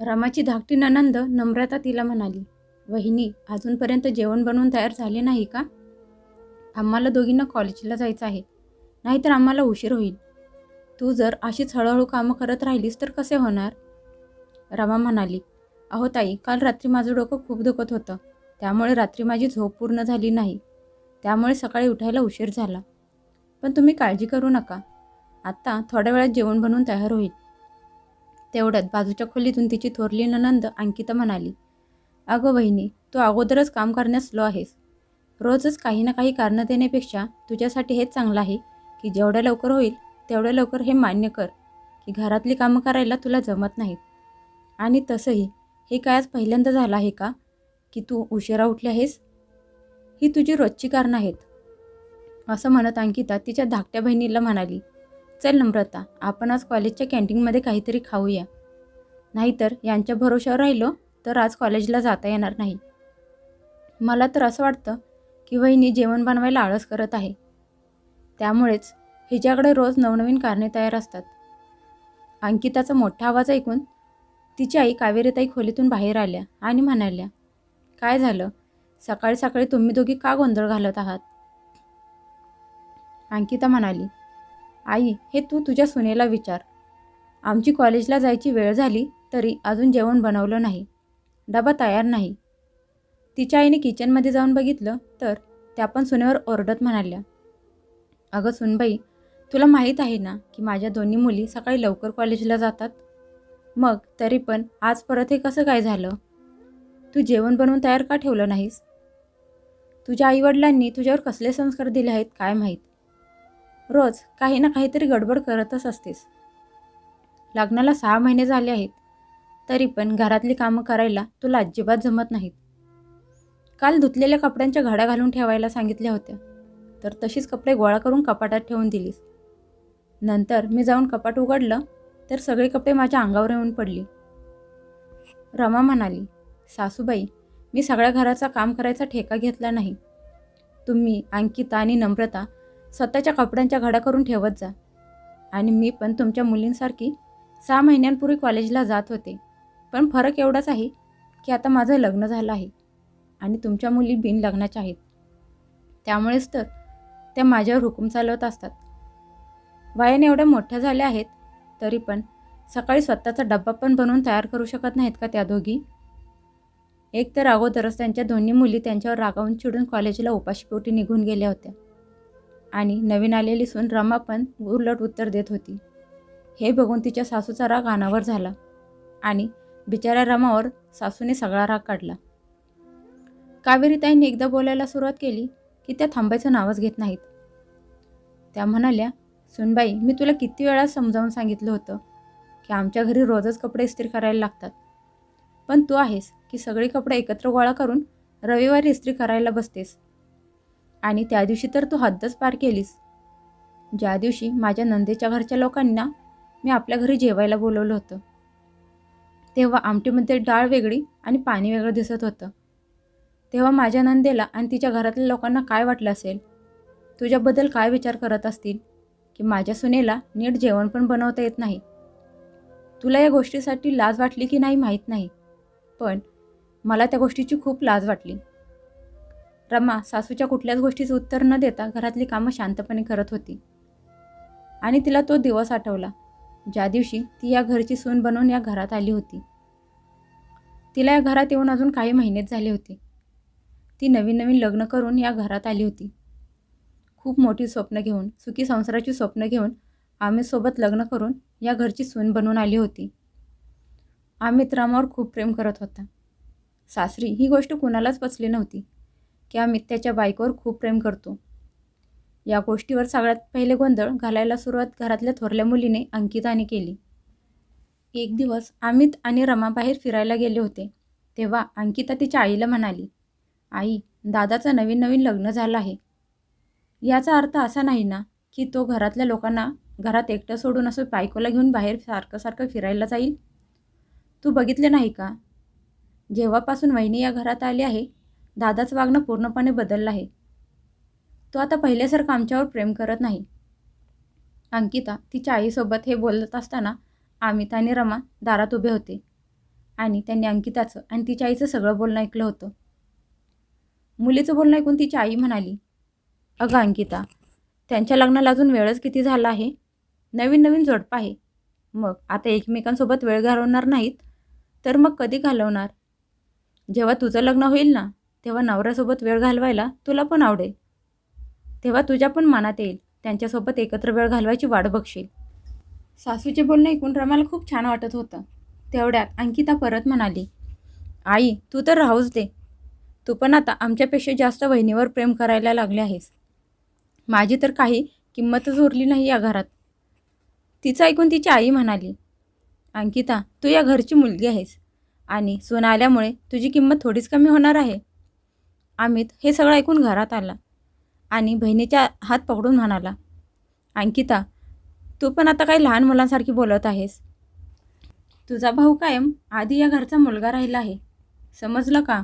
रमाची धाकटी ननंद नम्रता तिला म्हणाली वहिनी अजूनपर्यंत जेवण बनवून तयार झाले नाही का? आम्हाला दोघींना कॉलेजला जायचं आहे. नाहीतर आम्हाला उशीर होईल. तू जर अशीच हळूहळू कामं करत राहिलीस तर कसे होणार? रमा म्हणाली अहो ताई काल रात्री माझं डोकं खूप दुखत होतं. त्यामुळे रात्री माझी झोप पूर्ण झाली नाही. त्यामुळे सकाळी उठायला उशीर झाला. पण तुम्ही काळजी करू नका. आत्ता थोड्या वेळात जेवण बनवून तयार होईल. तेवढ्यात बाजूच्या खोलीतून तिची थोरली ननंद अंकिता म्हणाली अगं बहिणी तू अगोदरच काम करण्यास स्लो आहेस. रोजच काही ना काही कारणं देण्यापेक्षा तुझ्यासाठी हेच चांगलं आहे की जेवढ्या लवकर होईल तेवढ्या लवकर हे मान्य कर की घरातली कामं करायला तुला जमत नाहीत. आणि तसंही हे काय आज पहिल्यांदा झालं आहे का? की तू उशिरा उठली आहेस? ही तुझी रोजची कारणं आहेत. असं म्हणत अंकिता तिच्या धाकट्या बहिणीला म्हणाली चल नम्रता आपण आज कॉलेजच्या कॅन्टीनमध्ये काहीतरी खाऊया. नाहीतर यांच्या भरोशावर राहिलो तर आज कॉलेजला जाता येणार नाही. मला तर असं वाटतं की वहिनी जेवण बनवायला आळस करत आहे. त्यामुळेच हिच्याकडे रोज नवनवीन कारणे तयार असतात. अंकिताचा मोठा आवाज ऐकून तिची आई कावेरीताई खोलीतून बाहेर आल्या आणि म्हणाल्या काय झालं? सकाळी सकाळी तुम्ही दोघी का गोंधळ घालत आहात? अंकिता म्हणाली आई हे तू तुझ्या सुनेला विचार. आमची कॉलेजला जायची वेळ झाली तरी अजून जेवण बनवलं नाही. डबा तयार नाही. तिच्या आईने किचनमध्ये जाऊन बघितलं तर त्या पण सुनेवर ओरडत म्हणाल्या अगं सुनबाई तुला माहीत आहे ना की माझ्या दोन्ही मुली सकाळी लवकर कॉलेजला जातात? मग तरी पण आज परत हे कसं काय झालं? तू जेवण बनवून तयार का ठेवलं नाहीस? तुझ्या आईवडिलांनी तुझ्यावर कसले संस्कार दिले आहेत काय माहीत? रोज काही ना काहीतरी गडबड करतच असतेस. लग्नाला सहा महिने झाले आहेत तरी पण घरातली कामं करायला तुला अजिबात जमत नाहीत. काल धुतलेल्या कपड्यांच्या घड्या घालून ठेवायला सांगितल्या होत्या तर तशीच कपडे गोळा करून कपाटात ठेवून दिलीस. नंतर मी जाऊन कपाट उघडलं तर सगळे कपडे माझ्या अंगावर येऊन पडली. रमा म्हणाली सासूबाई मी सगळ्या घराचा काम करायचा ठेका घेतला नाही. तुम्ही अंकिता आणि नम्रता स्वतःच्या कपड्यांच्या घडा करून ठेवत जा. आणि मी पण तुमच्या मुलींसारखी सहा महिन्यांपूर्वी कॉलेजला जात होते. पण फरक एवढाच आहे की आता माझं लग्न झालं आहे आणि तुमच्या मुली बिन लग्नाच्या आहेत. त्यामुळेच तर त्या माझ्यावर हुकूम चालवत असतात. वयाने एवढ्या मोठ्या झाल्या आहेत तरी पण सकाळी स्वतःचा डब्बा पण बनवून तयार करू शकत नाहीत का त्या दोघी? एक तर अगोदरच त्यांच्या दोन्ही मुली त्यांच्यावर रागावून चिडून कॉलेजला उपाशीपोटी निघून गेल्या होत्या. आणि नवीन आलेली सून रमा पण उलट उत्तर देत होती. हे बघून तिच्या सासूचा राग अनावर झाला आणि बिचाऱ्या रमावर सासूने सगळा राग काढला. कावेरीताईंनी एकदा बोलायला सुरुवात केली की त्या थांबायचं नावच घेत नाहीत. त्या म्हणाल्या सुनबाई मी तुला किती वेळा समजावून सांगितलं होतं की आमच्या घरी रोजच कपडे इस्त्री करायला लागतात. पण तू आहेस की सगळे कपडे एकत्र गोळा करून रविवारी इस्त्री करायला बसतेस. आणि त्या दिवशी तर तू हद्दच पार केलीस. ज्या दिवशी माझ्या नंदेच्या घरच्या लोकांना मी आपल्या घरी जेवायला बोलवलं होतं तेव्हा आमटीमध्ये डाळ वेगळी आणि पाणी वेगळं दिसत होतं. तेव्हा माझ्या नंदेला आणि तिच्या घरातल्या लोकांना काय वाटलं असेल? तुझ्याबद्दल काय विचार करत असतील? की माझ्या सुनेला नीट जेवण पण बनवता येत नाही? तुला या गोष्टीसाठी लाज वाटली की नाही माहीत नाही. पण मला त्या गोष्टीची खूप लाज वाटली. रमा सासूच्या कुठल्याच गोष्टीचं उत्तर न देता घरातली कामं शांतपणे करत होती. आणि तिला तो दिवस आठवला. ज्या दिवशी ती या घरची सून बनवून या घरात आली होती. तिला या घरात येऊन अजून काही महिनेच झाले होते. ती नवीन नवीन लग्न करून या घरात आली होती. खूप मोठी स्वप्न घेऊन सुखी संसाराची स्वप्न घेऊन आम्ही सोबत लग्न करून या घरची सून बनवून आली होती. आम्ही रामावर खूप प्रेम करत होता. सासरी ही गोष्ट कुणालाच पचली नव्हती. की अमित त्याच्या बायकोवर खूप प्रेम करतो. या गोष्टीवर सगळ्यात पहिले गोंधळ घालायला सुरुवात घरातल्या थोरल्या मुलीने अंकिताने केली. एक दिवस अमित आणि रमा बाहेर फिरायला गेले होते. तेव्हा अंकिता तिच्या आईला म्हणाली आई दादाचं नवीन नवीन लग्न झालं आहे. याचा अर्थ असा नाही ना की तो घरातल्या लोकांना घरात एकटं सोडून असं बायकोला घेऊन बाहेर सारखं सारखं फिरायला जाईल? तू बघितले नाही का? जेव्हापासून वहिनी या घरात आली आहे दादाचं वागणं पूर्णपणे बदललं आहे. तो आता पहिल्यासारखं आमच्यावर प्रेम करत नाही. अंकिता तिच्या आईसोबत हे बोलत असताना अमिता आणि रमा दारात उभे होते आणि त्यांनी अंकिताचं आणि तिच्या आईचं सगळं बोलणं ऐकलं होतं. मुलीचं बोलणं ऐकून तिची आई म्हणाली अगं अंकिता त्यांच्या लग्नाला अजून वेळच किती झाला आहे? नवीन नवीन जोडपं आहे. मग आता एकमेकांसोबत वेळ घालवणार नाहीत तर मग कधी घालवणार? जेव्हा तुझं लग्न होईल ना तेव्हा नवऱ्यासोबत वेळ घालवायला तुला पण आवडेल. तेव्हा तुझ्या पण मनात येईल त्यांच्यासोबत एकत्र वेळ घालवायची वाट बघशील. सासूचे बोलणं ऐकून रमाला खूप छान वाटत होतं. तेवढ्यात अंकिता परत म्हणाली आई तू तर राहूच दे. तू पण आता आमच्यापेक्षा जास्त वहिनीवर प्रेम करायला लागले आहेस. माझी तर काही किंमतच उरली नाही या घरात. तिचं ऐकून तिची आई म्हणाली अंकिता तू या घरची मुलगी आहेस आणि सून आल्यामुळे तुझी किंमत थोडीच कमी होणार आहे. अमित हे सगळं ऐकून घरात आला आणि बहिणीच्या हात पकडून म्हणाला अंकिता तू पण आता काही लहान मुलांसारखी बोलत आहेस. तुझा भाऊ कायम आधी या घरचा मुलगा राहिला आहे. समजलं का?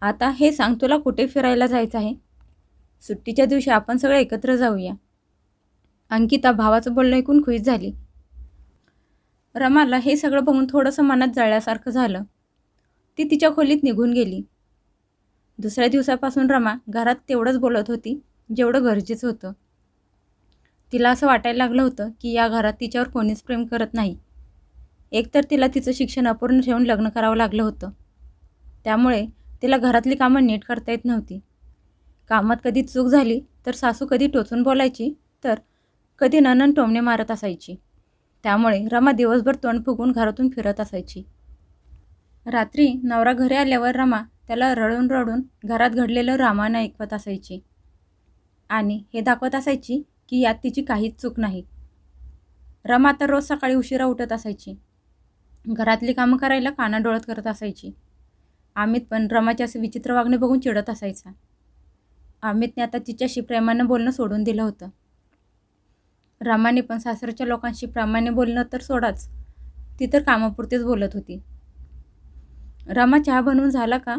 आता हे सांग तुला कुठे फिरायला जायचं आहे? सुट्टीच्या दिवशी आपण सगळे एकत्र जाऊया. अंकिता भावाचं बोलणं ऐकून खुश झाली. रमाला हे सगळं बघून थोडंसं मनात जळल्यासारखं झालं. ती तिच्या खोलीत निघून गेली. दुसऱ्या दिवसापासून रमा घरात तेवढंच बोलत होती जेवढं गरजेचं होतं. तिला असं वाटायला लागलं होतं की या घरात तिच्यावर कोणीच प्रेम करत नाही. एकतर तिला तिचं शिक्षण अपूर्ण ठेवून लग्न करावं लागलं होतं. त्यामुळे तिला घरातली कामं नीट करता येत नव्हती. कामात कधी चूक झाली तर सासू कधी टोचून बोलायची तर कधी ननन टोमणे मारत असायची. त्यामुळे रमा दिवसभर तोंड फुगून घरातून फिरत असायची. रात्री नवरा घरी आल्यावर रमा त्याला रडून रडून घरात घडलेलं रामायण ऐकवत असायची. आणि हे दाखवत असायची की यात तिची काहीच चूक नाही. रमा तर रोज सकाळी उशिरा उठत असायची. घरातली कामं करायला कानाडोळत करत असायची. अमित पण रमाचे असे विचित्र वागणे बघून चिडत असायचा. अमितने आता तिच्याशी प्रेमानं बोलणं सोडून दिलं होतं. रमाने पण सासरच्या लोकांशी प्रामाण्य बोलणं तर सोडाच. ती तर कामापुरतेच बोलत होती. रमा चहा बनवून झाला का?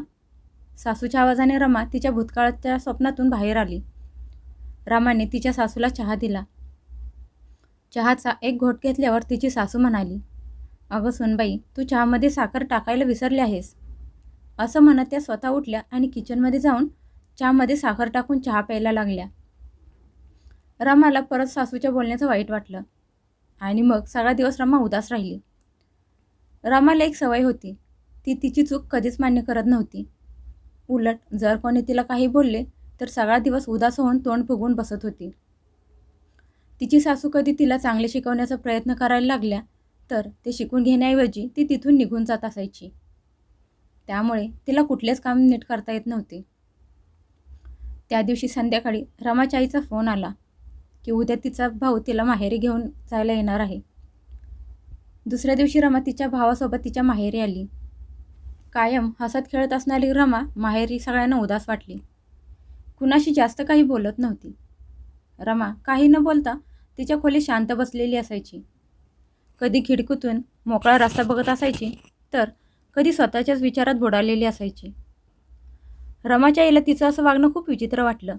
सासूच्या आवाजाने रमा तिच्या भूतकाळाच्या स्वप्नातून बाहेर आली. रामाने तिच्या सासूला चहा दिला. चहाचा एक घोट घेतल्यावर तिची सासू म्हणाली अगं सोनबाई तू चहामध्ये साखर टाकायला विसरली आहेस. असं म्हणत त्या स्वतः उठल्या आणि किचनमध्ये जाऊन चहामध्ये साखर टाकून चहा प्यायला लागल्या. रमाला परत सासूच्या बोलण्याचं वाईट वाटलं आणि मग सगळा दिवस रमा उदास राहिली. रमाला एक सवय होती ती तिची चूक कधीच मान्य करत नव्हती. उलट जर कोणी तिला काही बोलले तर सगळा दिवस उदास होऊन तोंड फुगून बसत होती. तिची सासू कधी तिला चांगले शिकवण्याचा प्रयत्न करायला लागल्या तर ते शिकून घेण्याऐवजी ती तिथून निघून जात असायची. त्यामुळे तिला कुठलेच काम नीट करता येत नव्हते. त्या दिवशी संध्याकाळी रमाचाईचा फोन आला की उद्या तिचा भाऊ तिला माहेरी घेऊन जायला येणार आहे. दुसऱ्या दिवशी रमा तिच्या भावासोबत तिच्या माहेरी आली. कायम हसत खेळत असणारी रमा माहेरी सगळ्यांना उदास वाटली. कुणाशी जास्त काही बोलत नव्हती. रमा काही न बोलता तिच्या खोली शांत बसलेली असायची. कधी खिडकीतून मोकळा रस्ता बघत असायची तर कधी स्वतःच्याच विचारात बुडालेली असायची. रमाच्या आईला तिचं असं वागणं खूप विचित्र वाटलं.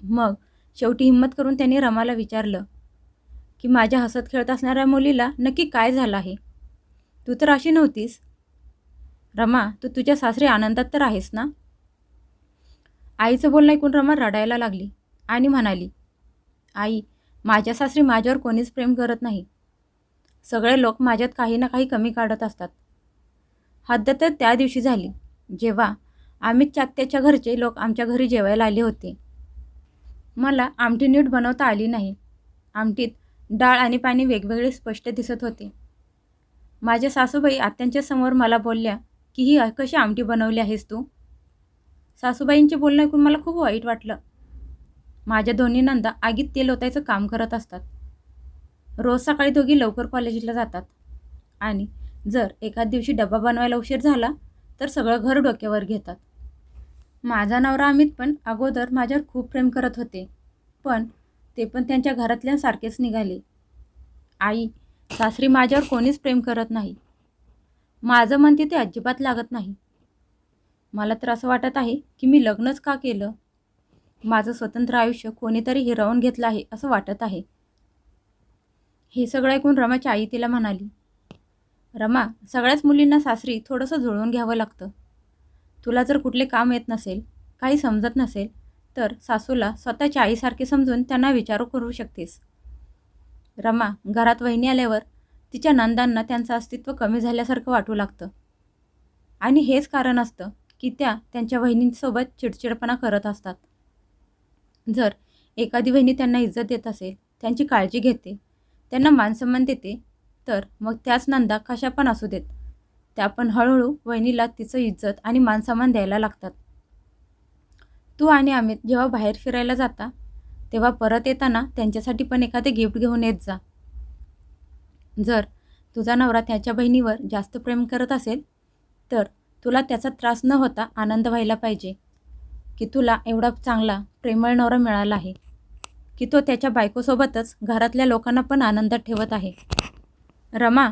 मग शेवटी हिंमत करून त्यांनी रमाला विचारलं की माझ्या हसत खेळत असणाऱ्या मुलीला नक्की काय झालं आहे? तू तर अशी नव्हतीस. रमा तू तुझ्या सासरी आनंदात तर आहेस ना? आईचं बोलणं ऐकून रमा रडायला लागली आणि म्हणाली आई माझ्या सासरी माझ्यावर कोणीच प्रेम करत नाही. सगळे लोक माझ्यात काही ना काही कमी काढत असतात. हद्द तर त्या दिवशी झाली जेव्हा आम्ही चात्याच्या घरचे लोक आमच्या घरी जेवायला आले होते. मला आमटी नीट बनवता आली नाही. आमटीत डाळ आणि पाणी वेगवेगळे स्पष्ट दिसत होते. माझ्या सासूबाई आत्यांच्या समोर मला बोलल्या की ही कशी आमटी बनवली आहेस तू? सासूबाईंचे बोलणं ऐकून मला खूप वाईट वाटलं. माझ्या दोन्ही नंदा आगीत तेल ओतायचं काम करत असतात. रोज सकाळी दोघी लवकर कॉलेजला जातात. आणि जर एखाद दिवशी डबा बनवायला उशीर झाला तर सगळं घर डोक्यावर घेतात. माझा नवरा अमित पण अगोदर माझ्यावर खूप प्रेम करत होते. पण ते पण त्यांच्या घरातल्यांसारखेच निघाले. आई सासरी माझ्यावर कोणीच प्रेम करत नाही. माझं मन ते अजिबात लागत नाही. मला तर असं वाटत आहे की मी लग्नच का केलं? माझं स्वतंत्र आयुष्य कोणीतरी हिरावून घेतलं आहे असं वाटत आहे. हे सगळं ऐकून रमाची आई तिला म्हणाली रमा सगळ्याच मुलींना सासरी थोडंसं जुळवून घ्यावं लागतं. तुला जर कुठले काम येत नसेल काही समजत नसेल तर सासूला स्वतःच्या आईसारखे समजून त्यांना विचारू करू शकतेस. रमा घरात वहिनी आल्यावर तिच्या नंदांना त्यांचं अस्तित्व कमी झाल्यासारखं वाटू लागतं. आणि हेच कारण असतं की त्या त्यांच्या वहिनींसोबत चिडचिडपणा करत असतात. जर एखादी वहिनी त्यांना इज्जत देत असेल त्यांची काळजी घेते त्यांना मानसन्मान देते तर मग त्याच नंदा कशा पण असू देत. त्या पण हळूहळू वहिनीला तिचं इज्जत आणि मानसन्मान द्यायला लागतात. तू आणि अमित जेव्हा बाहेर फिरायला जाता तेव्हा परत येताना त्यांच्यासाठी पण एखादे गिफ्ट घेऊन येत जा. जर तुझा नवरा त्याच्या बहिणीवर जास्त प्रेम करत असेल तर तुला त्याचा त्रास न होता आनंद व्हायला पाहिजे. की तुला एवढा चांगला प्रेमळ नवरा मिळाला आहे. की तो त्याच्या बायकोसोबतच घरातल्या लोकांना पण आनंदात ठेवत आहे. रमा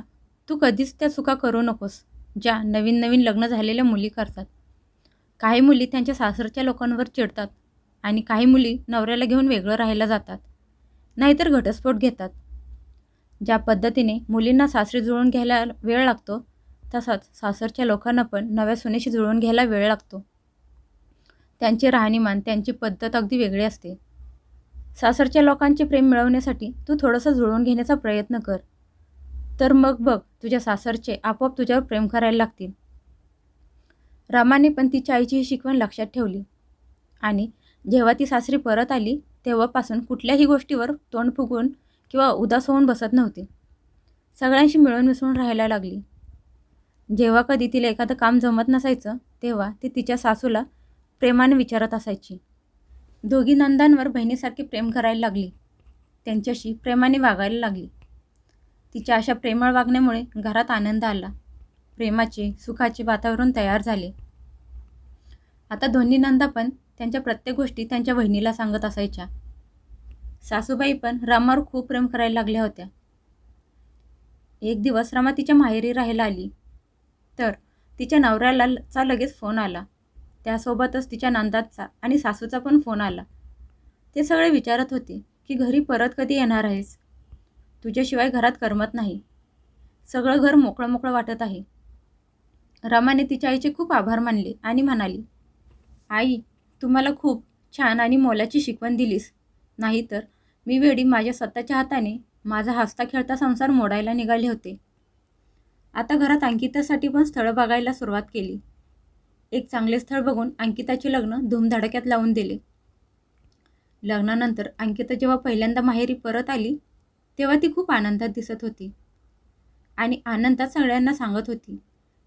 तू कधीच त्या चुका करू नकोस ज्या नवीन नवीन लग्न झालेल्या मुली करतात. काही मुली त्यांच्या सासरच्या लोकांवर चिडतात आणि काही मुली नवऱ्याला घेऊन वेगळं राहायला जातात. नाहीतर घटस्फोट घेतात. ज्या पद्धतीने मुलींना सासरी जुळवून घ्यायला वेळ लागतो तसाच सासरच्या लोकांना पण नव्या सुनेशी जुळवून घ्यायला वेळ लागतो. त्यांचे राहणीमान त्यांची पद्धत अगदी वेगळी असते. सासरच्या लोकांचे प्रेम मिळवण्यासाठी तू थोडंसं जुळवून घेण्याचा प्रयत्न कर. तर मग बघ तुझ्या सासरचे आपोआप तुझ्यावर प्रेम करायला लागतील. रामाने पण तिच्या आईची ही शिकवण लक्षात ठेवली. आणि जेव्हा ती सासरी परत आली तेव्हापासून कुठल्याही गोष्टीवर तोंड फुगून किंवा उदास होऊन बसत नव्हती. सगळ्यांशी मिळून मिसळून राहायला लागली. जेव्हा कधी तिला एखादं काम जमत नसायचं तेव्हा ती तिच्या सासूला प्रेमाने विचारत असायची. दोघी नंदांवर बहिणीसारखी प्रेम करायला लागली. त्यांच्याशी प्रेमाने वागायला लागली. तिच्या अशा प्रेमळ वागण्यामुळे घरात आनंद आला. प्रेमाचे सुखाचे वातावरण तयार झाले. आता दोन्ही नंदा पण त्यांच्या प्रत्येक गोष्टी त्यांच्या बहिणीला सांगत असायच्या. सासूबाई पण रामावर खूप प्रेम करायला लागल्या होत्या. एक दिवस रमा तिच्या माहेरी राहायला आली. तर तिच्या नवऱ्याला चा लगेच फोन आला. त्यासोबतच तिच्या नंदाचा आणि सासूचा पण फोन आला. ते सगळे विचारत होते की घरी परत कधी येणार आहेस? तुझ्याशिवाय घरात करमत नाही. सगळं घर मोकळं मोकळं वाटत आहे. रमाने तिच्या आईचे खूप आभार मानले आणि म्हणाली आई तुम्हाला खूप छान आणि मोलाची शिकवण दिलीस. नाहीतर मी वेळी माझ्या स्वतःच्या हाताने माझा हसता खेळता संसार मोडायला निघाले होते. आता घरात अंकितासाठी पण स्थळं बघायला सुरुवात केली. एक चांगले स्थळ बघून अंकिताचे लग्न धूमधडक्यात लावून दिले. लग्नानंतर अंकिता जेव्हा पहिल्यांदा माहेरी परत आली तेव्हा ती खूप आनंदात दिसत होती. आणि आनंदात सगळ्यांना सांगत होती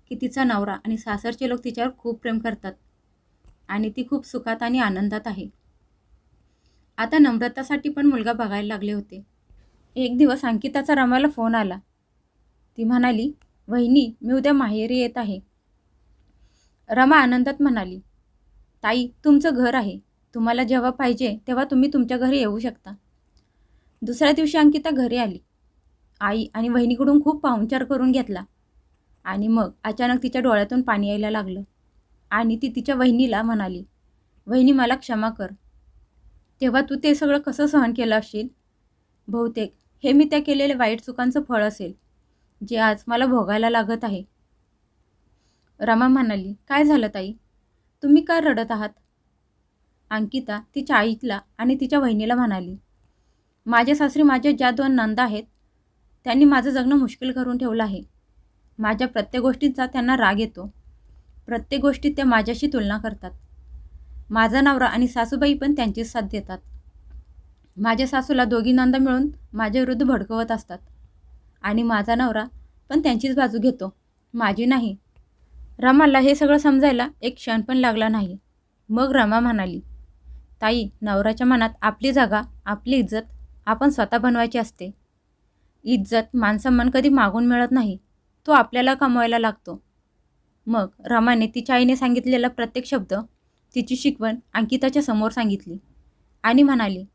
की तिचा नवरा आणि सासरचे लोक तिच्यावर खूप प्रेम करतात. आणि ती खूप सुखात आणि आनंदात आहे. आता नम्रतासाठी पण मुलगा बघायला लागले होते. एक दिवस अंकिताचा रमाला फोन आला. ती म्हणाली वहिनी मी उद्या माहेरी येत आहे. रमा आनंदात म्हणाली ताई तुमचं घर आहे. तुम्हाला जेव्हा पाहिजे तेव्हा तुम्ही तुमच्या घरी येऊ शकता. दुसऱ्या दिवशी अंकिता घरी आली. आई आणि वहिनीकडून खूप पाहुणचार करून घेतला. आणि मग अचानक तिच्या डोळ्यातून पाणी यायला लागलं. आणि ती तिच्या वहिनीला म्हणाली वहिनी मला क्षमा कर. तेव्हा तू ते सगळं कसं सहन केलं असशील? बहुतेक. हे मी त्या केलेल्या वाईट चुकांचं फळ असेल जे आज मला भोगायला लागत आहे. रमा म्हणाली काय झालं ताई? तुम्ही काय रडत आहात? अंकिता तिच्या आईला आणि तिच्या वहिनीला म्हणाली माझ्या सासरी माझ्या ज्या दोन नंदा आहेत त्यांनी माझं जगणं मुश्किल करून ठेवलं आहे. माझ्या प्रत्येक गोष्टींचा त्यांना राग येतो. प्रत्येक गोष्टीत त्या माझ्याशी तुलना करतात. माझा नवरा आणि सासूबाई पण त्यांचीच साथ देतात. माझ्या सासूला दोघी नंदा मिळून माझ्याविरुद्ध भडकवत असतात. आणि माझा नवरा पण त्यांचीच बाजू घेतो. माझी नाही. रमाला हे सगळं समजायला एक क्षण पण लागला नाही. मग रमा म्हणाली ताई नवऱ्याच्या मनात आपली जागा आपली इज्जत आपण स्वतः बनवायची असते. इज्जत मानसन्मान कधी मागून मिळत नाही. तो आपल्याला कमवायला लागतो. मग रमाने तिच्या आईने सांगितलेला प्रत्येक शब्द तिची शिकवण अंकिताच्या समोर सांगितली. आणि म्हणाली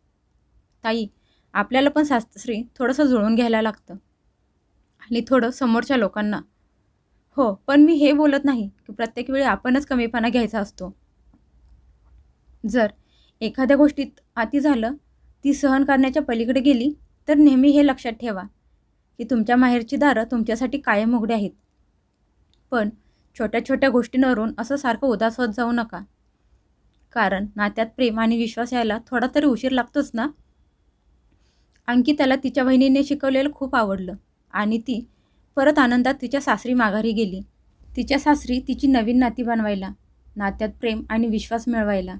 ताई आपल्याला पण सासरी थोडंसं जुळून घ्यायला लागतं. आणि थोडं समोरच्या लोकांना. हो पण मी हे बोलत नाही की प्रत्येक वेळी आपणच कमीपणा घ्यायचा असतो. जर एखाद्या गोष्टीत अति झालं ती सहन करण्याच्या पलीकडे गेली तर नेहमी हे लक्षात ठेवा की तुमच्या माहेरची दारं तुमच्यासाठी कायम उघडे आहेत. पण छोट्या छोट्या गोष्टींवरून असं सारखं उदास होत जाऊ नका. कारण नात्यात प्रेम आणि विश्वास यायला थोडा तरी उशीर लागतोच ना? अंकिताला तिच्या बहिणीने शिकवलेलं खूप आवडलं आणि ती परत आनंदात तिच्या सासरी माघारी गेली. तिच्या सासरी तिची नवीन नाती बनवायला नात्यात प्रेम आणि विश्वास मिळवायला.